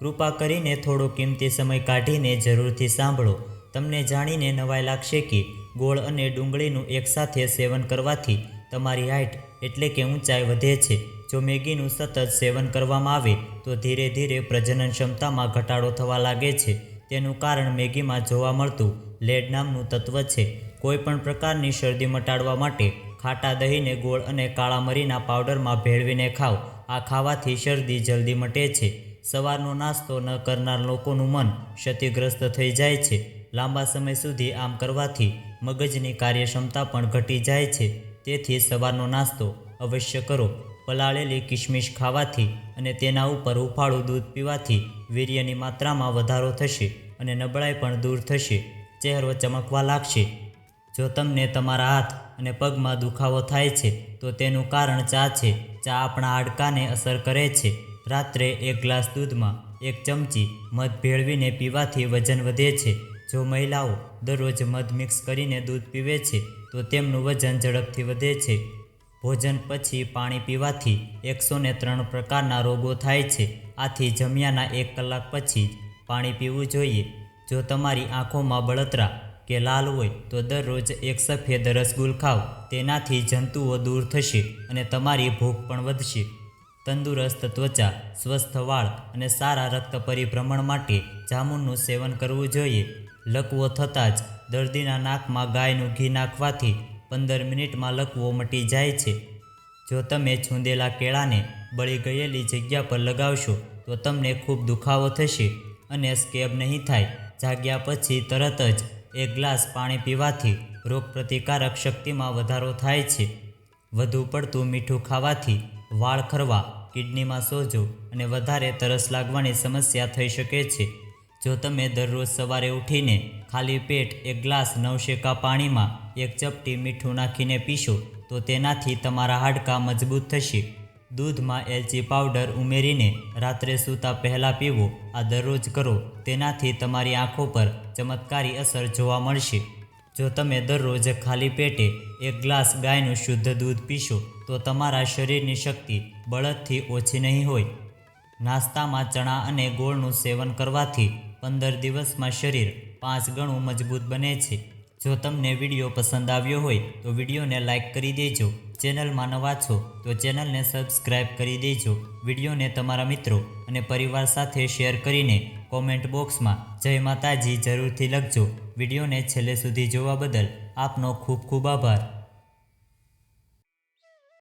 કૃપા કરીને થોડો કિંમતી સમય કાઢીને જરૂરથી સાંભળો. તમને જાણીને નવાઈ લાગશે કે ગોળ અને ડુંગળીનું એકસાથે સેવન કરવાથી તમારી હાઇટ એટલે કે ઊંચાઈ વધે છે. જો મેગીનું સતત સેવન કરવામાં આવે, તો ધીરે ધીરે પ્રજનન ક્ષમતામાં ઘટાડો થવા લાગે છે. તેનું કારણ મેગીમાં જોવા મળતું લેડ નામનું તત્વ છે. કોઈ પણ પ્રકારની શરદી મટાડવા માટે ખાટા દહીંને ગોળ અને કાળા મરીના પાવડરમાં ભેળવીને ખાઓ. આ ખાવાથી શરદી જલ્દી મટે છે. સવારનો નાસ્તો ન કરનાર લોકોનું મન ક્ષતિગ્રસ્ત થઈ જાય છે. લાંબા સમય સુધી આમ કરવાથી મગજની કાર્યક્ષમતા પણ ઘટી જાય છે. તેથી સવારનો નાસ્તો અવશ્ય કરો. પલાળેલી કિશમિશ ખાવાથી અને તેના ઉપર હૂંફાળું દૂધ પીવાથી વીર્યની માત્રામાં વધારો થશે અને નબળાઈ પણ દૂર થશે. ચહેરો ચમકવા લાગશે. જો તમને તમારા હાથ અને પગમાં દુખાવો થાય છે, તો તેનું કારણ ચા છે. ચા આપણા હાડકાને અસર કરે છે. રાત્રે એક ગ્લાસ દૂધમાં એક ચમચી મધ ભેળવીને પીવાથી વજન વધે છે. જો મહિલાઓ દરરોજ મધ મિક્સ કરીને દૂધ પીવે છે, તો તેમનું વજન ઝડપથી વધે છે. ભોજન પછી પાણી પીવાથી એકસો ને ત્રણ પ્રકારના રોગો થાય છે. આથી જમ્યાના એક કલાક પછી પાણી પીવું જોઈએ. જો તમારી આંખોમાં બળતરા કે લાલ હોય, તો દરરોજ એક સફેદ રસગુલ ખાઓ. તેનાથી જંતુઓ દૂર થશે અને તમારી ભૂખ પણ વધશે. તંદુરસ્ત ત્વચા, સ્વસ્થ વાળ અને સારા રક્ત પરિભ્રમણ માટે જામુનનું સેવન કરવું જોઈએ. લકવો થતાં જ દર્દીના નાકમાં ગાયનું ઘી નાખવાથી પંદર મિનિટમાં લકવો મટી જાય છે. જો તમે છૂંદેલા કેળાને બળી ગયેલી જગ્યા પર લગાવશો, તો તમને ખૂબ દુખાવો થશે અને સ્કેબ નહીં થાય. જાગ્યા પછી તરત જ એક ગ્લાસ પાણી પીવાથી રોગપ્રતિકારક શક્તિમાં વધારો થાય છે. વધુ પડતું મીઠું ખાવાથી વાળ ખરવા, કિડનીમાં સોજો અને વધારે તરસ લાગવાની સમસ્યા થઈ શકે છે. જો તમે દરરોજ સવારે ઉઠીને ખાલી પેટ એક ગ્લાસ નવશેકા પાણીમાં એક ચપટી મીઠું નાખીને પીશો, તો તેનાથી તમારા હાડકાં મજબૂત થશે. દૂધમાં એલચી પાવડર ઉમેરીને રાત્રે સૂતા પહેલાં પીવો, આ દરરોજ કરો, તેનાથી તમારી આંખો પર ચમત્કારી અસર જોવા મળશે. જો તમે દરરોજ ખાલી પેટે એક ગ્લાસ ગાયનું શુદ્ધ દૂધ પીશો, તો તમારા શરીરની શક્તિ બળદથી ઓછી નહીં હોય. નાસ્તામાં ચણા અને ગોળનું સેવન કરવાથી પંદર દિવસમાં શરીર પાંચ ગણું મજબૂત બને છે. જો તમને વીડિયો પસંદ આવ્યો હોય, તો વિડીયોને લાઇક કરી દેજો. ચેનલમાં નવા છો, તો ચેનલને સબસ્ક્રાઇબ કરી દેજો. વિડીયોને તમારા મિત્રો અને પરિવાર સાથે શેર કરીને કોમેન્ટ બોક્સમાં, જય માતાજી, જરૂરથી લખજો. વિડીયોને છેલ્લે સુધી જોવા બદલ આપનો ખૂબ ખૂબ આભાર.